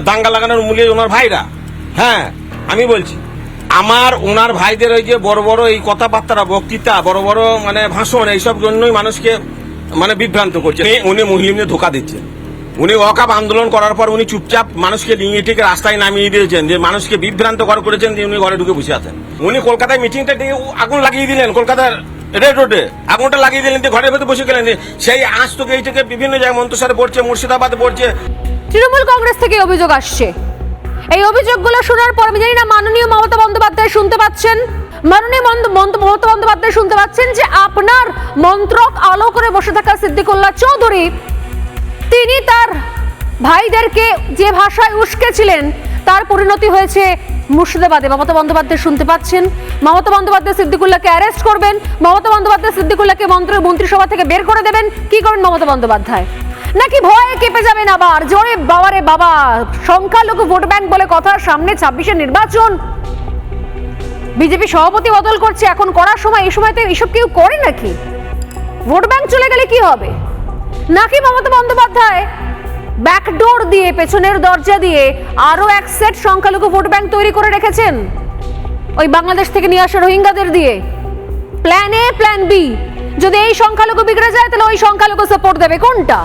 দাঙ্গা লাগানোর মূলে ওনার ভাইরা। হ্যাঁ আমি বলছি, আমার ওনার ভাইদের ওই যে বড় বড় এই কথাবার্তা বক্তৃতা, বড় বড় মানে ভাষণ, এইসব জন্যই মানুষকে মানে বিভ্রান্ত করছে। উনি- মুসলিমদের ধোকা দিচ্ছেন। উনি অকাপ আন্দোলন করার পর উনি চুপচাপ মানুষকে নিয়ে ঠিক রাস্তায় নামিয়ে দিয়েছেন, যে মানুষকে বিভ্রান্ত কর করেছেন, যে উনি ঘরে ঢুকে বসে আছেন। উনি কলকাতায় মিটিংটা দিয়ে আগুন লাগিয়ে দিলেন, কলকাতার রেড রোডে আগুনটা লাগিয়ে দিলেন ঘরের ভেতরে বসে গেলেন সেই আজ তোকে এই থেকে বিভিন্ন জায়গায় মন্তসরে পড়ছে, মুর্শিদাবাদে পড়ছে। তৃণমূল কংগ্রেস থেকে অভিযোগ আসছে। এই অভিযোগগুলো শোনার পর আমি জানি না, মাননীয় মমতা বন্দ্যোপাধ্যায় শুনতে পাচ্ছেন? মাননীয় মমতা বন্দ্যোপাধ্যায় শুনতে পাচ্ছেন যে আপনার মন্ত্রক আলো করে বসে থাকা সিদ্দিকুল্লাহ চৌধুরী, তিনি তার ভাইদেরকে যে ভাষায় উস্কেছিলেন, তার পরিণতি হয়েছে মুর্শিদাবাদে। মমতা বন্দ্যোপাধ্যায় শুনতে পাচ্ছেন? মমতা বন্দ্যোপাধ্যায় সিদ্দিকুল্লাহকে অ্যারেস্ট করবেন। মমতা বন্দ্যোপাধ্যায় সিদ্দিকুল্লাহকে মন্ত্রী মন্ত্রিসভা থেকে বের করে দেবেন। কি করবেন মমতা বন্দ্যোপাধ্যায়? নাকি ভয়ে কেঁপে যাবেন আবার? জোরে বাবারে বাবা। সংখ্যালঘু ভোট ব্যাংক বলে কথা, সামনে ছাব্বিশের নির্বাচন। বিজেপি সভাপতি বদল করছে এখন করার সময়। এই সময়তে এসব কেউ করে নাকি? ভোট ব্যাংক চলে গেলে কি হবে? নাকি মমতা বন্দ্যোপাধ্যায় ব্যাকডোর দিয়ে, পেছনের দরজা দিয়ে আরও এক সেট সংখ্যালঘু ভোট ব্যাংক তৈরি করে রেখেছেন? ওই বাংলাদেশ থেকে নিয়ে আসা রোহিঙ্গাদের দিয়ে। Plan A, plan B. যদি এই সংখ্যালঘু বিগড়ে যায়, তাহলে ওই সংখ্যালঘু সাপোর্ট দেবে। কোনটা?